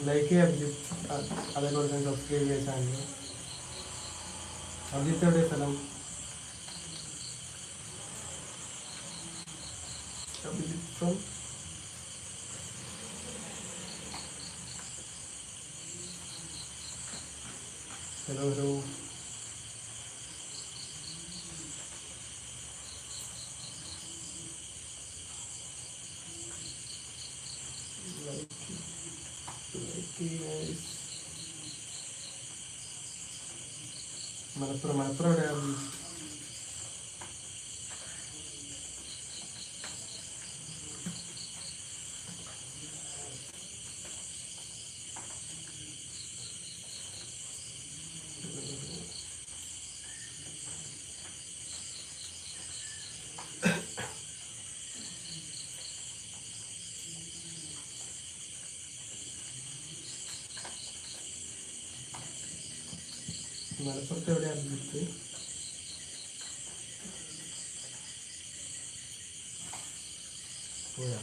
Abhijith hi hi Abhijith like ചെയ്യുക അഭിജിത്ത് അ- അതേപോലെ തന്നെ സബ്സ്ക്രൈബ് ചെയ്യുക ചാനൽ അഭിജിത്ത് എവിടെ സ്ഥലം Abhijith from hello hello Malappuram Malappuram എവിടെയാണ് മലപ്പുറത്ത് എവിടെയാണ് പോയാ?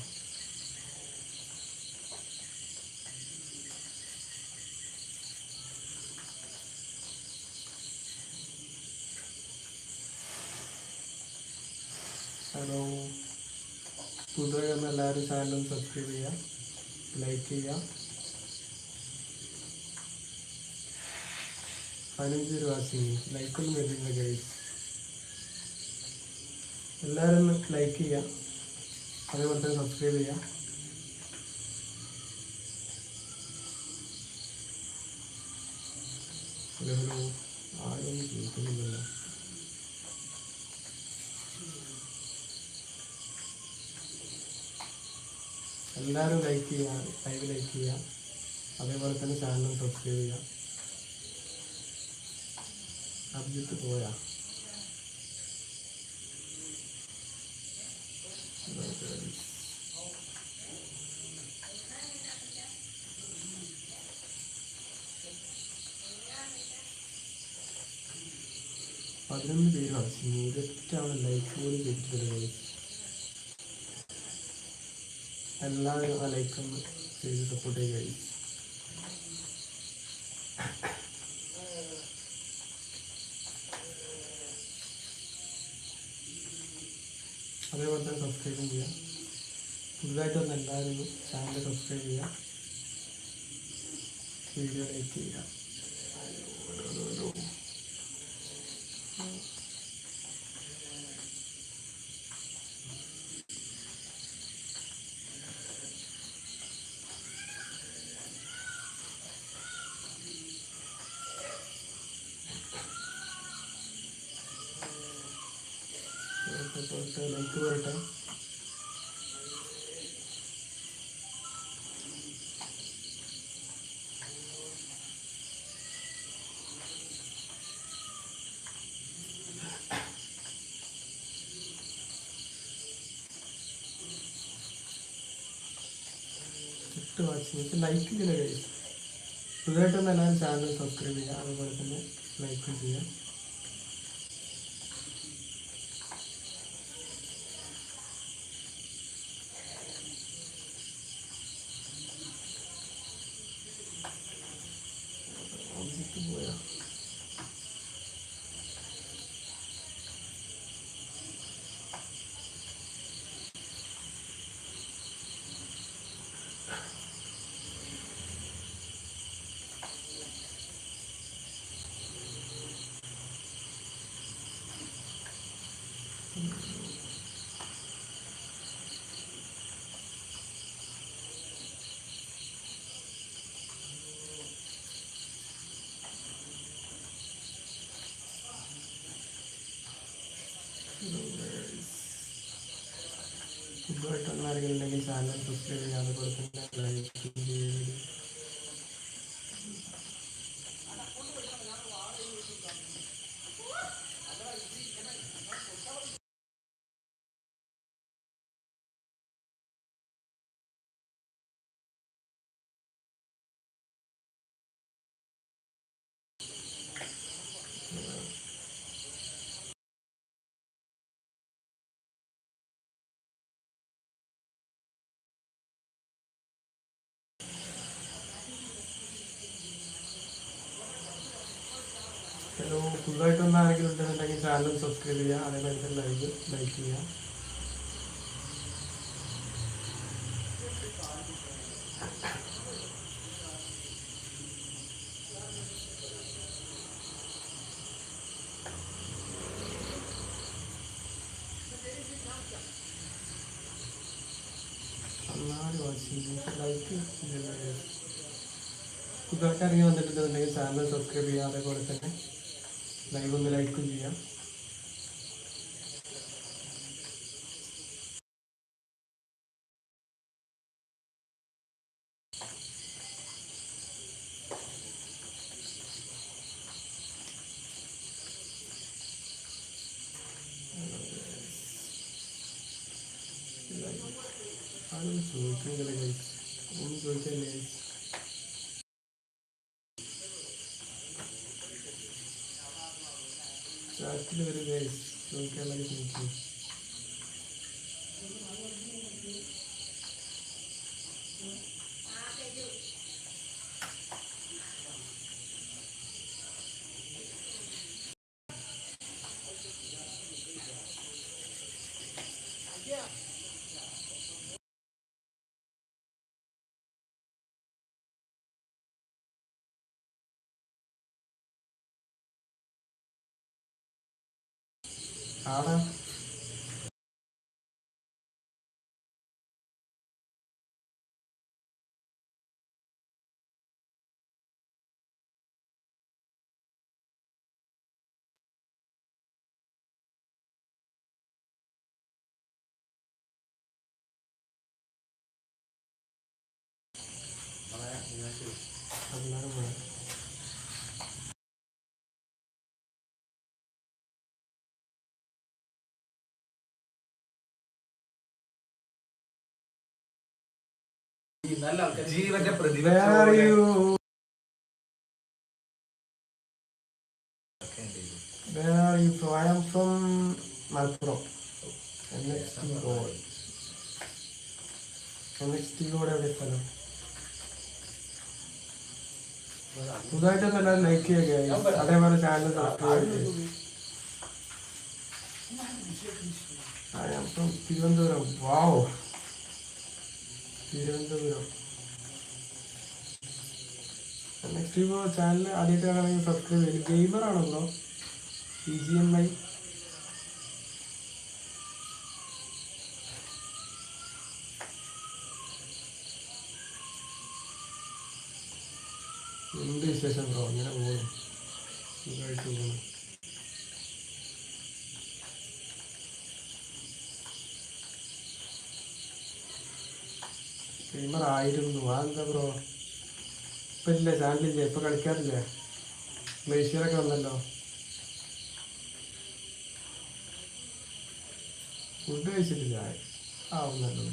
ഹലോ. പുതുതായി എല്ലാവരും ചാനലും സബ്സ്ക്രൈബ് ചെയ്യുക ലൈക്ക് ചെയ്യുക. പതിനഞ്ച് രൂപ ലൈക്ക് ലൈക്കൊന്നും വരുന്നില്ല ഗൈസ്. എല്ലാവരും ഒന്ന് ലൈക്ക് ചെയ്യുക. അതേപോലെ തന്നെ സബ്സ്ക്രൈബ് ചെയ്യുക. ആരും എല്ലാവരും ലൈക്ക് ചെയ്യുക. ലൈവ് ലൈക്ക് ചെയ്യുക. അതേപോലെ തന്നെ ചാനലും സബ്സ്ക്രൈബ് ചെയ്യുക. അഭിജിത്ത് പോയാ. പതിനൊന്ന് പേരാണ് മികച്ചാണ് ലൈഫ് പോലും ചെയ്തിട്ടുള്ളത് എല്ലാവരും ആ ലൈക്ക് ഒന്ന് ചെയ്ത് സപ്പോർട്ട് ചെയ്യുക അതേപോലെ തന്നെ സബ്സ്ക്രൈബും ചെയ്യുക പുതുതായിട്ട് വന്ന എല്ലാവരും ചാനൽ സബ്സ്ക്രൈബ് ചെയ്യുക. വീഡിയോ ലൈക്ക് ചെയ്യുക ലൈക്ക് പറയട്ടെ വാച്ചിങ് ലൈക്ക് ചെയ്യില്ല കഴിയും പുതുതായിട്ട് ചാനൽ സബ്സ്ക്രൈബ് ചെയ്യുക. അതുപോലെ തന്നെ ലൈക്കും ചെയ്യുക അഭിജിത്ത് പോയാ പുതുതായിട്ട് വന്ന ആരെങ്കിലും ഉണ്ടെങ്കിൽ ചാനൽ സബ്സ്ക്രൈബ് ചെയ്യുക അതുപോലെ തന്നെ ലൈക്ക് ചെയ്യുക ഹലോ പുതുതായിട്ട് വന്ന ആരെങ്കിലും ചാനൽ സബ്സ്ക്രൈബ് ചെയ്യുക അതേപോലെ തന്നെ ലൈവ് ലൈക്ക് ചെയ്യുക. ഇതൊക്കെ ലൈക്ക് ഇറങ്ങി വന്നിട്ടുണ്ടെന്നുണ്ടെങ്കിൽ ചാനൽ സബ്സ്ക്രൈബ് ചെയ്യുക അതേപോലെ തന്നെ ലൈവ് ഒന്ന് ലൈക്കും ചെയ്യാം. நீங்கள் ആടാ എല്ലാവരും ജീവന്റെ പ്രതിഭ? Where are you from? I am from Malappuram. NXT Road. NXT Road എവിടെ സ്ഥലം പുതുതായിട്ടൊന്നും എല്ലാവരും ലൈക്ക് ചെയ്യുക അതേപോലെ ചാനൽ സബ്സ്ക്രൈബ് ചെയ്യുക തിരുവനന്തപുരം വാവ് തിരുവനന്തപുരം. നെക്സ്റ്റ് ഇപ്പോൾ ചാനൽ ആദ്യമായിട്ട് കാണണമെങ്കിൽ സബ്സ്ക്രൈബ് ചെയ്യും ഗെയിമർ ആണല്ലോ? പി ജി എം ഐ എന്ത് വിശേഷം ബ്രോ? ഇങ്ങനെ പോകുന്നു സുഖമായിട്ട് പോകുന്നു ഗെയിമർ ആയിരുന്നു. അതെന്താ ബ്രോ ഇപ്പം ഇല്ല ചാനലില്ല ഇപ്പം കളിക്കാറില്ല. ഗ്ലേഷ്യറൊക്കെ വന്നല്ലോ. ഫുഡ് കഴിച്ചിട്ടില്ല. ആവുന്നല്ലോ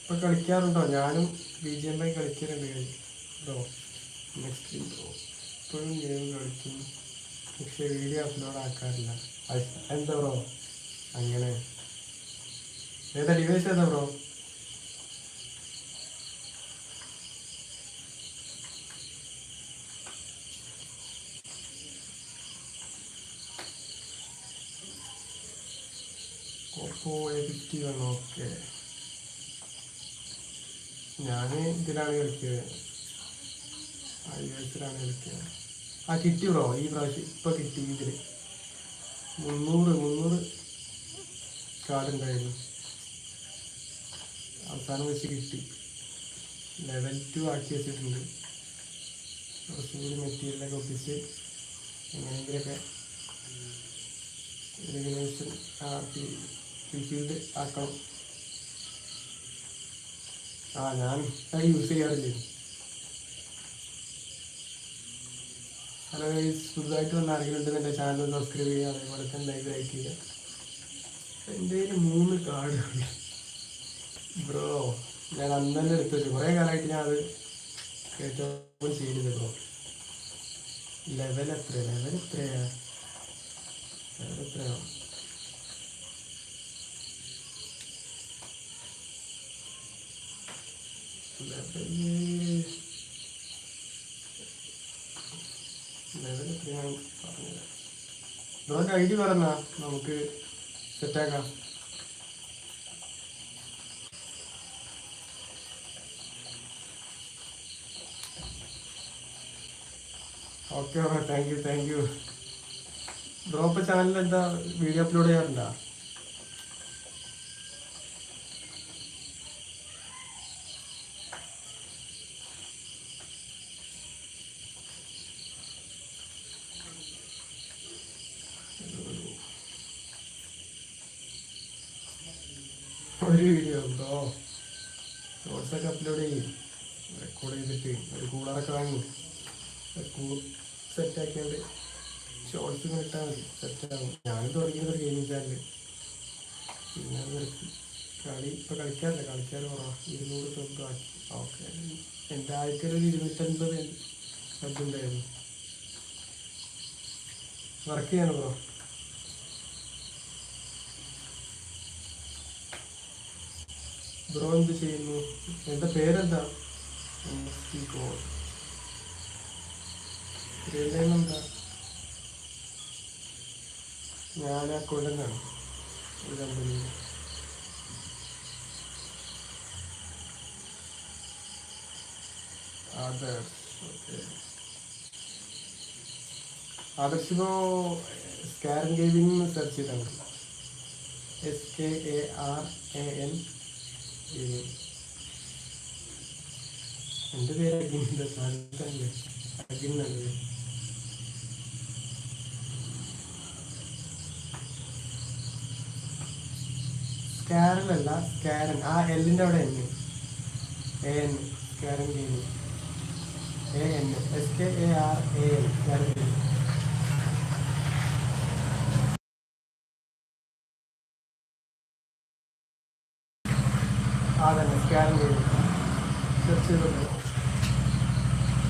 ഇപ്പം കളിക്കാറുണ്ടോ? ഞാനും ബി ജി എം ഐ കളിക്കാറുണ്ട് ബ്രോ ഇപ്പോഴും ഗെയിം കളിക്കും. പക്ഷേ വീഡിയോ അപ്ലോഡ് ആക്കാറില്ല. എന്താ ബ്രോ അങ്ങനെ. ഏതാ ഡിവൈസ് ഏതാ ബ്രോ? ഓക്കെ ഞാൻ ഇതിലാണ് കളിക്കുക ഐ എസിലാണ് കളിക്കുക ആ കിട്ടി ബ്രോ. ഈ പ്രാവശ്യം ഇപ്പം കിട്ടി ഇതിൽ മുന്നൂറ് മുന്നൂറ് കാർഡ് ഉണ്ടായിരുന്നു. അവസാനം വെച്ച് കിട്ടി. ലെവൽ ടു ആക്കി വെച്ചിട്ടുണ്ട്. കുറച്ചുകൂടി മെറ്റീരിയലൊക്കെ ഒപ്പിച്ച് എങ്ങനെയെങ്കിലൊക്കെ റെഗുലേഷൻ ആക്കി ഫീൽഡ് ആക്കണം. ആ ഞാൻ അത് യൂസ് ചെയ്യാറില്ലേ? ഹലോ പുതുതായിട്ട് വന്ന ആരെങ്കിലും എന്റെ ചാനൽ സബ്സ്ക്രൈബ് ചെയ്യുക. അതേപോലെ തന്നെ ലൈക്ക് ലൈക്ക് ചെയ്യുക. എന്റെ കയ്യിൽ മൂന്ന് കാർഡുണ്ട് ബ്രോ ഞാൻ അന്ന് തന്നെ എടുത്തു വെച്ചു. കുറേ കാലമായിട്ട് ഞാൻ അത് ഏറ്റവും സീൻ ബ്രോ. ലെവൽ എത്ര ലെവൽ എത്രയാ? ലെവൽ എത്രയാ? ഐ ഡി പറഞ്ഞാ നമുക്ക് സെറ്റാക്കാം okay bro thank you thank you bro ഇപ്പൊ ചാനലിൽ എന്താ വീഡിയോ അപ്ലോഡ് ചെയ്യാറുണ്ടോ? ഒരു വീഡിയോ ഉണ്ടോ? ഷോർട്സൊക്കെ അപ്ലോഡ് ചെയ്യും. റെക്കോർഡ് ചെയ്തിട്ട് ഒരു കൂളറൊക്കെ വാങ്ങി. സെറ്റ് ആക്കിയാണ്ട് ഷോർട്സ് ഇട്ടാൽ മതി. സെറ്റാകും ഞാനും തുടങ്ങിയത് ഒരു ഗെയിമിംഗ് ചാനൽ പിന്നെ നിർത്തി. കളി ഇപ്പം കളിക്കാറില്ല. കളിക്കാൻ കുറവാ. ഇരുന്നൂറ് സബ് ആക്കി ഓക്കെ. എന്റെ ഒരു ഇരുന്നൂറ്റൻപത് സബ് ഉണ്ടായിരുന്നു. വർക്ക് ചെയ്യണം ബ്രോ? ബ്രോ എന്ത് ചെയ്യുന്നു? എന്റെ പേരെന്താ? എന്താ ഞാൻ അക്കൗണ്ടന്റാണ് ഒരു കമ്പനിയിൽ. ആദർശ് ഓക്കെ ഗെയിമിംഗ് സെർച്ച് ചെയ്താൽ മതി. S K A R A N gaming എന്റെ പേര് അഗിന്റെ സാധനത്തല്ലേ അഗിൻ എന്നാണ് അല്ല സ്കാരൻ ആ എല്ലിന്റെ അവിടെ N A N സ്കാരൻ gaming A N S K A R A N സ്കാരൻ gaming ആ തന്നെ സ്കാരൻ ഗെയിമിംഗ് സെർച്ച് ചെയ്തോളൂ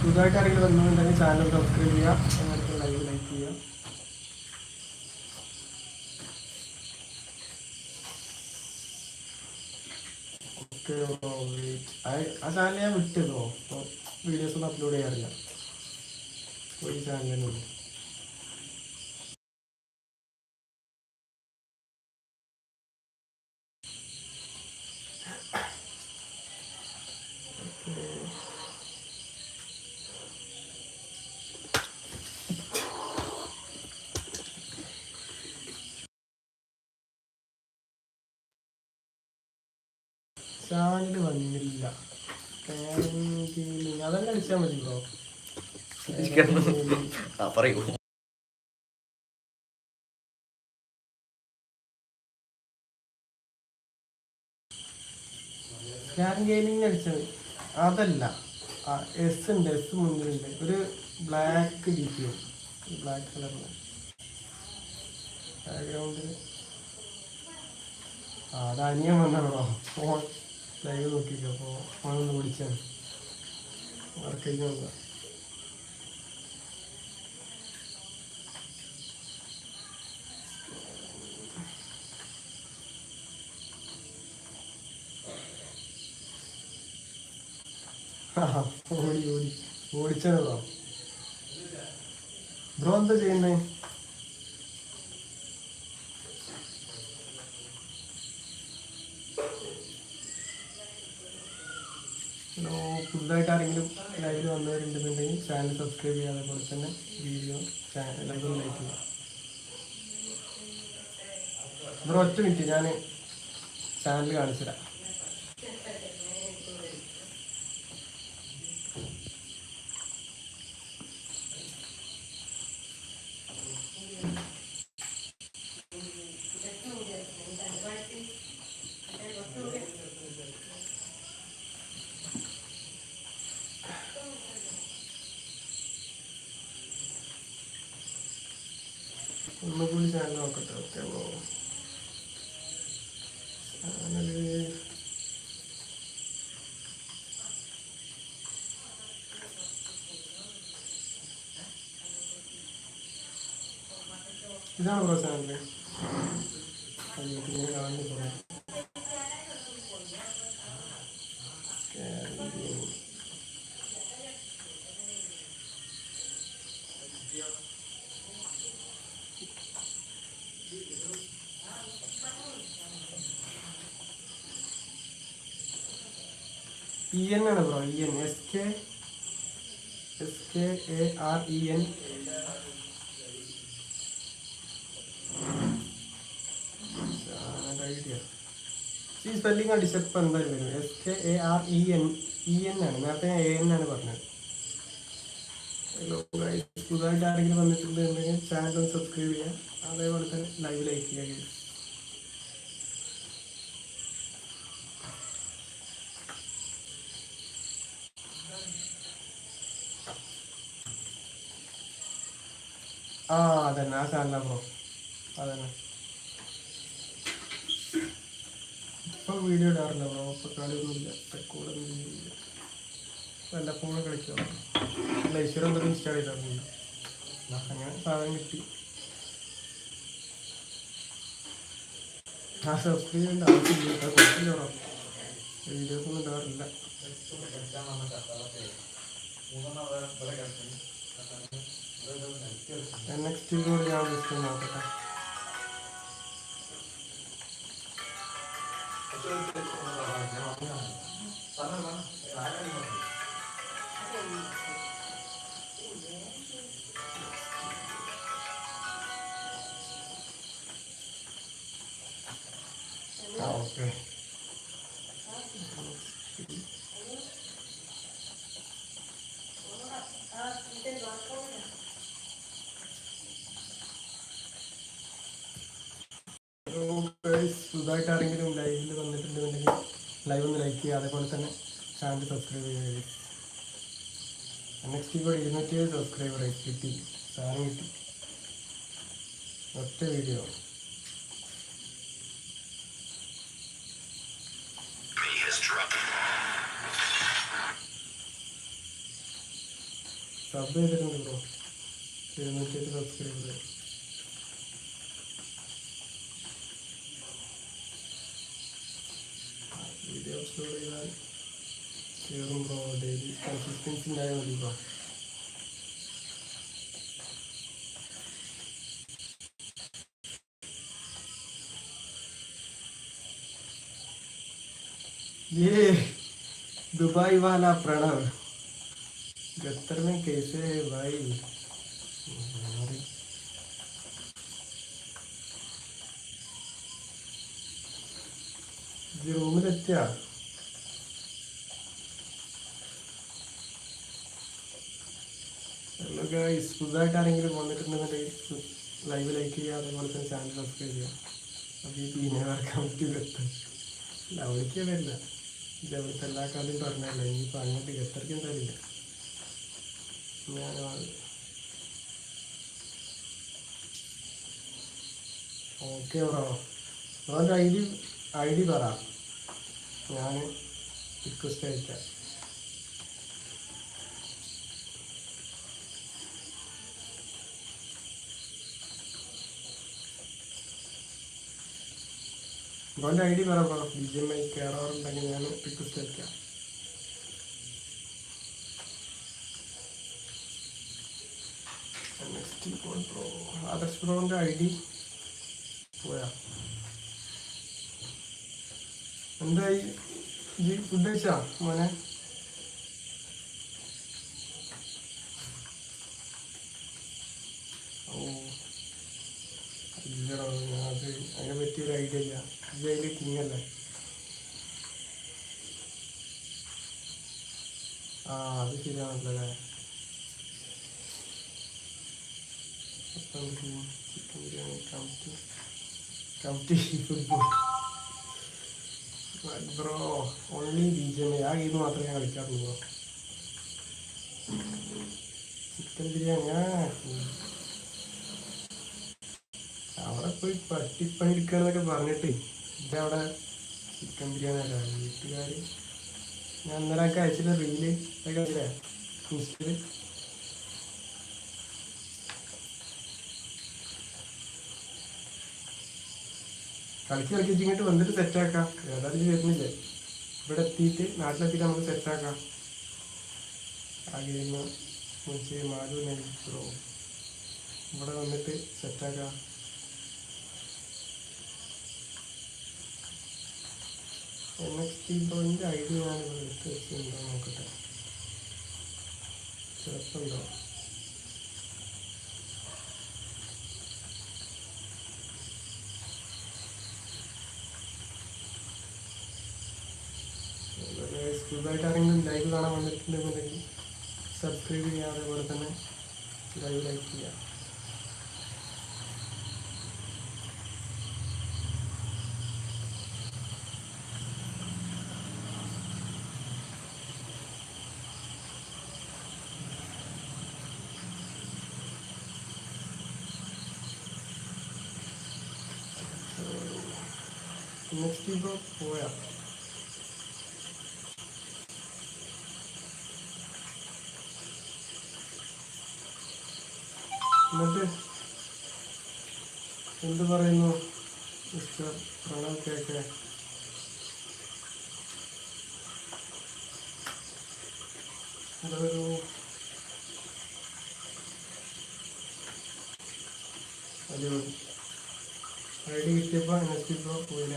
പുതുതായിട്ട് ആരെങ്കിലും വന്നുണ്ടെങ്കിൽ ചാനൽ സബ്സ്ക്രൈബ് ചെയ്യുക എന്നിട്ട് ലൈവ് ലൈക്ക് ചെയ്യുക ഓക്കെ ആ ചാനൽ ഞാൻ വീഡിയോസ് ഒന്നും അപ്ലോഡ് ചെയ്യാറില്ല. ഒരു ചാനൽ ചാനൽ വന്നില്ല അതെല്ലാം അടിച്ചാൽ മതി ബ്രോ. പറയൂ. സ്കാൻ ഗെയിമിംഗ് അടിച്ചത്. അതല്ല. എസ് ഉണ്ട്. എസ് മുന്നിലുണ്ട്. ഒരു ബ്ലാക്ക് ഡി പി ബ്ലാക്ക് കളറിന് ബാക്ക്ഗ്രൗണ്ടിൽ അത് അനിയൻ വന്നാണോ ഫോൺ ലൈവ് നോക്കിയില്ല. അപ്പോൾ ഫോണൊന്ന് വിളിച്ചാണ്. വർക്ക് കഴിഞ്ഞ് ഓടി ഓടി. ഓടിച്ചത് ബ്രോ എന്താ ചെയ്യുന്നേ ഹലോ പുതുതായിട്ട് ആരെങ്കിലും ലൈവിൽ വന്നവരുണ്ടെന്നുണ്ടെങ്കിൽ ചാനൽ സബ്സ്ക്രൈബ് ചെയ്യുക അതേപോലെ തന്നെ വീഡിയോ ലൈവ് ലൈക്ക് ചെയ്യുക. ഇവിടെ ഒറ്റ മിനിറ്റ് ഞാൻ ചാനൽ കാണിച്ചു തരാം ഒന്നുകൂടി ചാനൽ നോക്കട്ടെ ഓക്കെ ബ്രോ ചാനൽ ഇതാണ് ബ്രോ ചാനൽ ഇങ്ങനെ കാണുന്നു ബ്രോ ഇ എൻ ആണ് bro E N S K S K A R E N spelling അടിച്ചപ്പോൾ എന്തായാലും വരും S K A R E N E N ആണ്. നേരത്തെ എ എൻ ആണ് പറഞ്ഞത്. ഹലോ പുതുതായിട്ട് ആരെങ്കിലും വന്നിട്ടുണ്ടെങ്കിൽ ചാനൽ ഒന്ന് സബ്സ്ക്രൈബ് ചെയ്യാം അതേപോലെ തന്നെ ലൈവ് ലൈക്ക് ചെയ്യുക guys. ആ അതന്നെ. ആ ചാനലാണ് അതന്നെ. വീഡിയോ ഇടാറില്ല. ബ്രോ. ഒന്നുമില്ല കളിയൊന്നുമില്ല ഇല്ല. വല്ലപ്പോഴും കളിക്കാം അല്ല ഈശ്വരൻ എന്തൊക്കെ ഇൻസ്റ്റാൾ ചെയ്തിട്ടുണ്ട് അങ്ങനെ സാധനം കിട്ടി. ആ സബ്സ്ക്രൈബ് ചെയ്യേണ്ട ആവശ്യമില്ല. ബ്രോ. വീഡിയോസ് ഒന്നും ഇടാറില്ല. നെക്സ്റ്റ് കൂടെ ഞാൻ ജസ്റ്റ് നോക്കട്ടെ ആ ഓക്കെ പുതുതായിട്ട് ആരെങ്കിലും ലൈവിൽ വന്നിട്ടുണ്ടെന്നുണ്ടെങ്കിൽ ലൈവ് ഒന്ന് ലൈക്ക് ചെയ്യുക അതേപോലെ തന്നെ ചാനൽ സബ്സ്ക്രൈബ് ചെയ്യുക നെക്സ്റ്റ് ഇപ്പോൾ ഇരുന്നൂറ്റി ഏഴ് സബ്സ്ക്രൈബർ കിട്ടി. സാധനം കിട്ടി. ഒറ്റ വീഡിയോ സബ് ചെയ്തിട്ടുണ്ട് ബ്രോ ഇരുന്നൂറ്റി എട്ട് സബ്സ്ക്രൈബർ पेंसिल नया वाली का ये दुबई वाला प्रणव गत्तर में कैसे है भाई? ज़ीरो उम्र क्या ഗൈസ് പുതുതായിട്ട് ആരെങ്കിലും വന്നിട്ടുണ്ടെന്നുണ്ടെങ്കിൽ ലൈവ് ലൈക്ക് ചെയ്യുക അതേപോലെ തന്നെ ചാനൽ സബ്സ്ക്രൈബ് ചെയ്യുക. അപ്പോൾ ഈ പിന്നെ വറക്കാൻ പറ്റിയെത്തും അല്ല അവർക്ക് വരില്ല അവിടുത്തെ എല്ലാ കാര്യം പറഞ്ഞല്ല ഇനിയിപ്പോൾ അങ്ങോട്ട് എന്തായാലും ഇല്ല ഞാൻ ഓക്കെ ബ്രോ അവന്റെ ഐ ഡി ഐ ഡി പറ. ഞാൻ റിക്വസ്റ്റ് അയക്കാം. ബ്രോന്റെ ഐ ഡി പറ bro B G M I കയറാറുണ്ടെങ്കിൽ ഞാൻ റിക്വസ്റ്റ് അയക്കാം നെക്സ്റ്റ് ബ്രോന്റെ ഐ ഡി പോയാ. എന്തായി? ജി ഫുഡ് കഴിച്ചാ മോനെ? ഇല്ല ഇത് അതിൽ കിങ് അല്ലേ ആ അത് ശരിയാണല്ലോ ചിക്കൻ ബിരിയാണി കംറ്റി കംറ്റി football. Bro only B G M ആ ഗെയിം മാത്രമേ ഞാൻ കളിക്കാറുള്ളൂ. ചിക്കൻ ബിരിയാണി ആ. അവിടെ പോയി പട്ടിപ്പണി എടുക്കാന്നൊക്കെ പറഞ്ഞിട്ട്. ഇതവിടെ ചിക്കൻ ബിരിയാണി അല്ല? വീട്ടുകാർ ഞാൻ അന്നേരം ഒക്കെ അയച്ചിട്ട് റീൽ ഒക്കെ കണ്ടില്ലേ? ഇൻസ്റ്റയിൽ കളിച്ച് കളിച്ച് ഇങ്ങോട്ട് വന്നിട്ട് സെറ്റാക്കാം ഏതായാലും വരുന്നില്ലേ? ഇവിടെ എത്തിയിട്ട് നാട്ടിലെത്തിയിട്ട് നമുക്ക് സെറ്റാക്കാം ആ മാധു ഇവിടെ വന്നിട്ട് സെറ്റാക്കാം എൻ എക്സ് ടി ഞാൻ എടുത്ത് വെച്ചിട്ടുണ്ടോ നോക്കട്ടെ. ചിലപ്പുണ്ടോ പുതുതായിട്ട് ആരെങ്കിലും ലൈവ് കാണാൻ വന്നിട്ടുണ്ടെന്നുണ്ടെങ്കിൽ സബ്സ്ക്രൈബ് ചെയ്യുക അതേപോലെ തന്നെ ലൈവ് ലൈക്ക് ചെയ്യുക നെക്സ്റ്റ് ഇപ്പോൾ പോയാ എന്നിട്ട് എന്ത് പറയുന്നു? മിസ്റ്റർ പ്രണവ് കേക്ക്. അതൊരു അടിപൊളി ഐ ഡി കിട്ടിയപ്പോൾ നെക്സ്റ്റ് ഇപ്പോൾ പോയില്ല.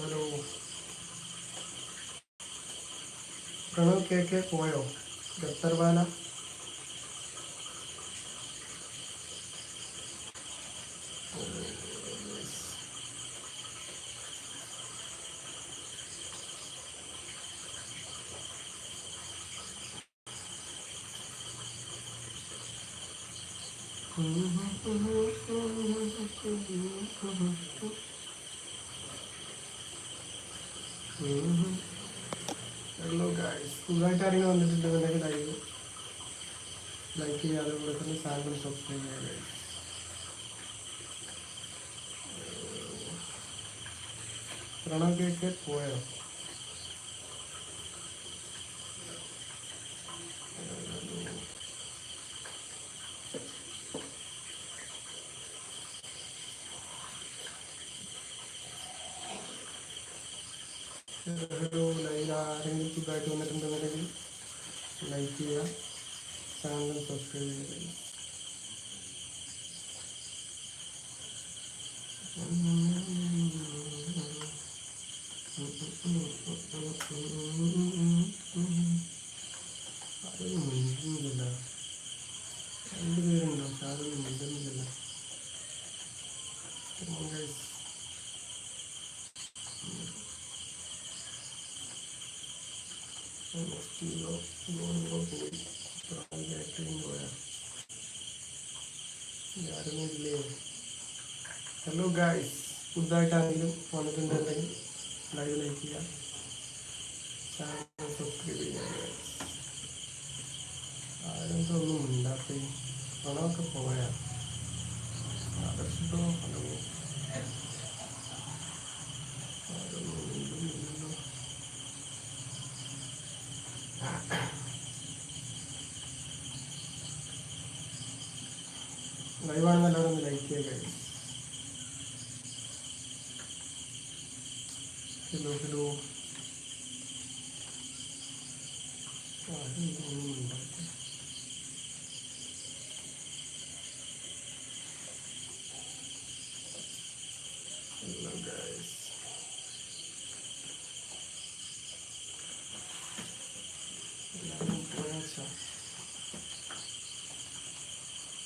Hello hello Pranav K K പോയോ ഗത്തർവാല ഹലോ ഗായ്സ് പുതുതായിട്ട് ആരെങ്കിലും വന്നിട്ടുണ്ടെന്നുണ്ടെങ്കിൽ ലൈവ് ലൈക്ക് ചെയ്യുക അതുപോലെ തന്നെ ചാനൽ സബ്സ്ക്രൈബ് ചെയ്യുക guys. പ്രണവ് കേക്ക് പോയോ ഹലോ ലൈവ് ആരെങ്കിലും പുതുതായിട്ട് വന്നിട്ടുണ്ടെന്നുണ്ടെങ്കിൽ ലൈക്ക് ചെയ്യുക ചാനൽ സബ്സ്ക്രൈബ് ചെയ്യുക അതൊന്നും മിണ്ടുന്നില്ല രണ്ടുപേരുണ്ടോ പക്ഷെ അതൊന്നും മിണ്ടുന്നില്ല Come on, guys. കിലോ ഗോതമ്പ് പോയി ബാറ്ററിയും പോയാ ആരൊന്നും ഇല്ലേ ഹലോ ഗായ്സ് പുതുതായിട്ടാണെങ്കിലും വന്നിട്ടുണ്ടെങ്കിൽ ലൈവ് ലൈക്ക് ചെയ്യുക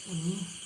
Bonito.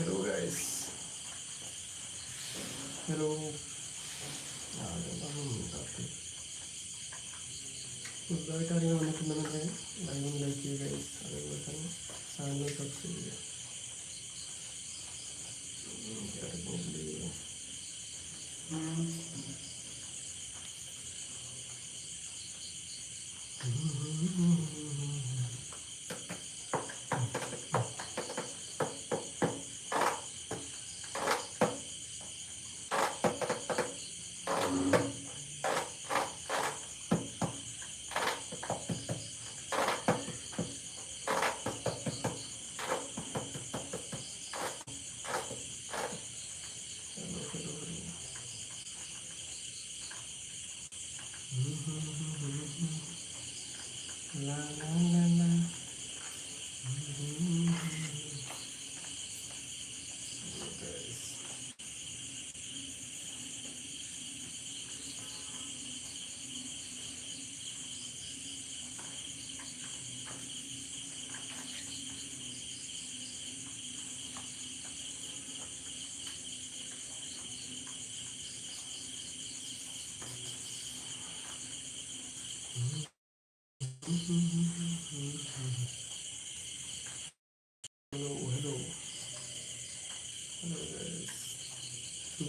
ഹലോ ഗൈസ് ഹലോ പുതുതായിട്ട് അറിയാൻ വന്നിട്ടുണ്ടെങ്കിൽ ലൈവ് ലൈക്ക് ചെയ്യുക guys. അതേപോലെ തന്നെ ചാനൽ സബ്സ്ക്രൈബ് ചെയ്യുക Não.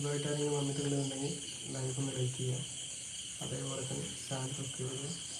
സുഖമായിട്ട് ആരെങ്കിലും വന്നിട്ടുണ്ടെന്നുണ്ടെങ്കിൽ ലൈവ് ഒന്ന് ലൈക്ക് ചെയ്യുക. അതേപോലെ തന്നെ ചാനൽ സബ്സ്ക്രൈബ് ചെയ്യുക.